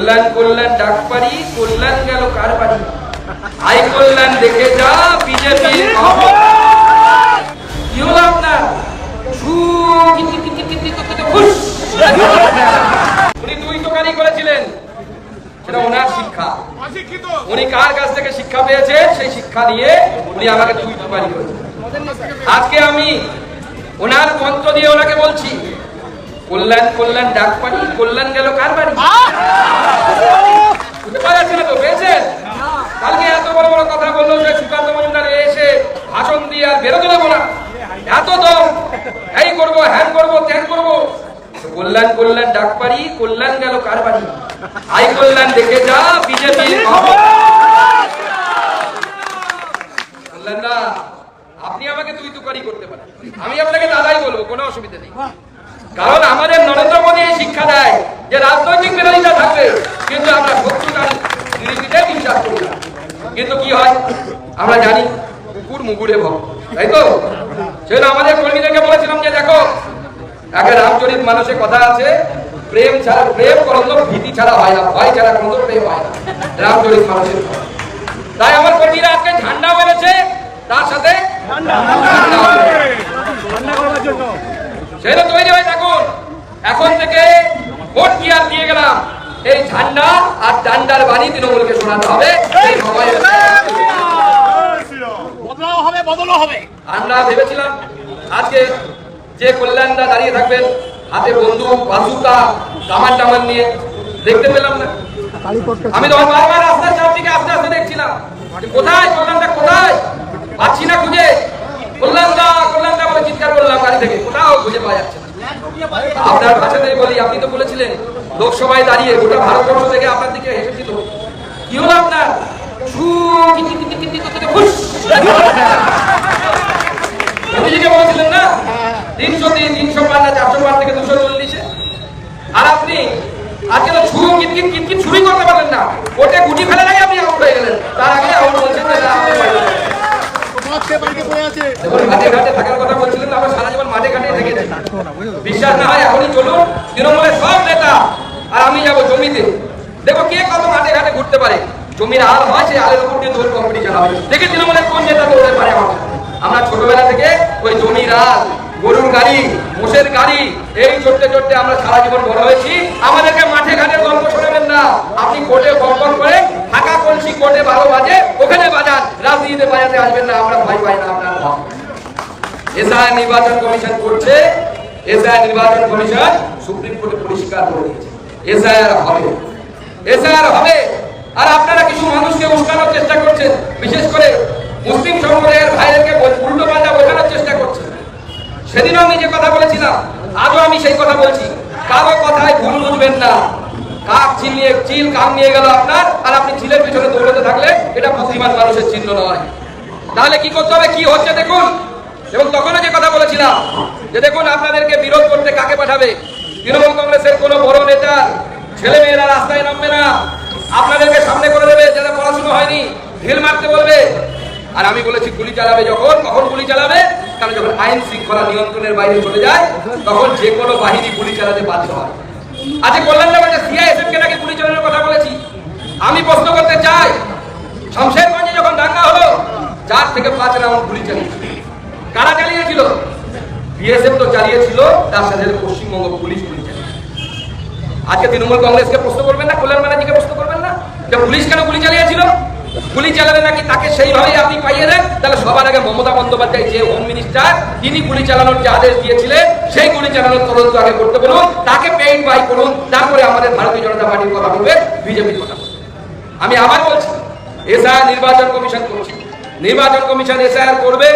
কল্যাণ কল্যাণ ডাক পারি কল্যাণ গেল কার বাড়ি? আই কল্যাণ দেখে যা বিজেপি। ওনার শিক্ষা। উনি কার কাছ থেকে শিক্ষা পেয়েছেন সেই শিক্ষা দিয়ে উনি আমাকে আজকে আমি ওনার দিয়ে ওনাকে বলছি কল্যাণ কল্যাণ ডাক পানি কল্যাণ গেল কার বাড়ি? তো পেয়েছেন? কালকে এত বড় বড় কথা বলল যে সুকান্ত মজুমদার এসে ভাষণ দিয়ে আর বেরোতে দেবো না। এত দম। এই করব, হ্যান করব, ত্যান করব। কল্যাণ কল্যাণ ডাক পারি কল্যাণ গেল কার বাড়ি? আই কল্যাণ দেখে যা, বিজেপি কল্যাণদা, আপনি আমাকে তুই তুকারি করতে পারেন। আমি আপনাকে দাদাই বলব, কোনো অসুবিধা নেই। কারণ আমাদের নরেন্দ্র মোদী শিক্ষা দেয় যে রাজনৈতিক বিরোধিতা থাকবে, কিন্তু আমরা বিশ্বাস করি না কিন্তু কি হয়? আমরা জানি কুকুর মুগুরে ভব তাই তো? সেজন্য আমাদের কর্মীদেরকে বলেছিলাম যে দেখো একটা রামচরিত মানুষের কথা আছে প্রেম ছাড়া প্রেম করন্দ ভীতি ছাড়া হয় না ভয় ছাড়া কোনো প্রেম হয় না রামচরিত মানুষের তাই আমার কর্মীরা আজকে ঝান্ডা মেরেছে তার সাথে সেটা তৈরি হয়ে থাকুন এখন থেকে ভোট কি আর দিয়ে গেলাম? এই ঝান্ডা আর ডান্ডার বাণী তৃণমূলকে শোনাতে হবে। আমরা ভেবেছিলাম আজকে যে কল্যাণদা দাঁড়িয়ে থাকবেন হাতে বন্দুক বাসুকা কামান টামান নিয়ে দেখতে পেলাম না। আমি তখন বারবার রাস্তার চারদিকে আস্তে আস্তে দেখছিলাম। কোথায় কল্যাণদা কোথায়? লোকসভায় দাঁড়িয়ে গোটা ভারতবর্ষ থেকে আপনার দিকে হেসে দিল। কি হলো আপনার? না? গুটি ফেলে আপনি মাঠে ঘাটে থাকার কথা বলছিলেন সারা জীবন মাঠে বিশ্বাস না হয় এখনই চলুন। তৃণমূলে আমি যাব জমিতে। দেখো কে কত মাঠে ঘাটে ঘুরতে পারে। জমির আল হয়, সেই আলের উপর দিয়ে দৌড় কম্পিটিশন হবে দেখে তৃণমূলের কোন নেতা দৌড়তে পারে আমার? আমরা ছোটবেলা থেকে ওই জমির আল গরুর গাড়ি, মোষের গাড়ি, এই চড়তে চড়তে আমরা সারা জীবন বড় হয়েছি। আমাদেরকে মাঠে ঘাটে গল্প শোনাবেন না। আপনি কোর্টে বকবক করে ফাঁকা কলসি কোর্টে ভালো বাজে ওখানে বাজান। রাজনীতিতে বাজাতে আসবেন না, আমরা ভয় পাই না আপনার এসআই নির্বাচন কমিশন করছে। এসআই নির্বাচন কমিশন সুপ্রিম কোর্টে পরিষ্কার করে দিয়েছে। এসআইআর হবে। এসআইআর হবে। আর আপনারা কিছু মানুষকে উস্কানোর চেষ্টা করছেন। বিশেষ করে মুসলিম সম্প্রদায়ের ভাইদেরকে উল্টো পাল্টা বোঝানোর চেষ্টা করছেন। সেদিনও আমি যে কথা বলেছিলাম, আজও আমি সেই কথা বলছি। কারও কথায় ভুল বুঝবেন না। কাক চিল নিয়ে চিল কাক নিয়ে গেল আপনার, আর আপনি চিলের পিছনে দৌড়াতে থাকলে এটা বুদ্ধিমান মানুষের চিহ্ন নয়। তাহলে কি করতে হবে? কি হচ্ছে দেখুন। এবং তখনও যে কথা বলেছিলাম, যে দেখুন আপনাদেরকে বিরোধ করতে কাকে পাঠাবে? তৃণমূল কংগ্রেসের কোনো বড় নেতা ছেলে মেয়েরা রাস্তায় নামবে না। আপনাদেরকে সামনে করে দেবে যারা পড়াশোনা হয়নি। ঢিল মারতে বলবে। আর আমি বলেছি, গুলি চালাবে যখন, কখন গুলি চালাবে? কারণ যখন আইন শৃঙ্খলা নিয়ন্ত্রণের বাইরে চলে যায়, তখন যে কোনো বাহিনী গুলি চালাতে বাধ্য হয় আজকে কল্যাণ বলছে সিআইএসএফ কে নাকি গুলি চালানোর কথা বলেছি, আমি প্রশ্ন করতে চাই, শমশেরগঞ্জে যখন দাঙ্গা হলো, চার থেকে পাঁচ রাউন্ড গুলি চালিয়েছিল। কারা চালিয়েছিল? বিএসএফ তো চালিয়েছিল, তার সাথে পশ্চিমবঙ্গ পুলিশ গুলি আজকে তৃণমূল কংগ্রেসকে প্রশ্ন করবেন না, কল্যাণ ব্যানার্জিকে প্রশ্ন করবেন না? যে পুলিশ কেন গুলি চালিয়েছিল? গুলি চালালে নাকি তাকে সেইভাবেই আপনি পাইয়ে দেন? তাহলে সবার আগে মমতা বন্দ্যোপাধ্যায় যে হোম মিনিস্টার তিনি গুলি চালানোর যে আদেশ দিয়েছিলেন, সেই গুলি চালানোর তদন্ত আগে করতে বলুন, তাকে পেইড বাই করুন, তারপরে আমাদের ভারতীয় জনতা পার্টির কথা বলবে, বিজেপির কথা বলবে। আমি আবার বলছি এসআইআর নির্বাচন কমিশন করছি। নির্বাচন কমিশন এসআইআর করবে।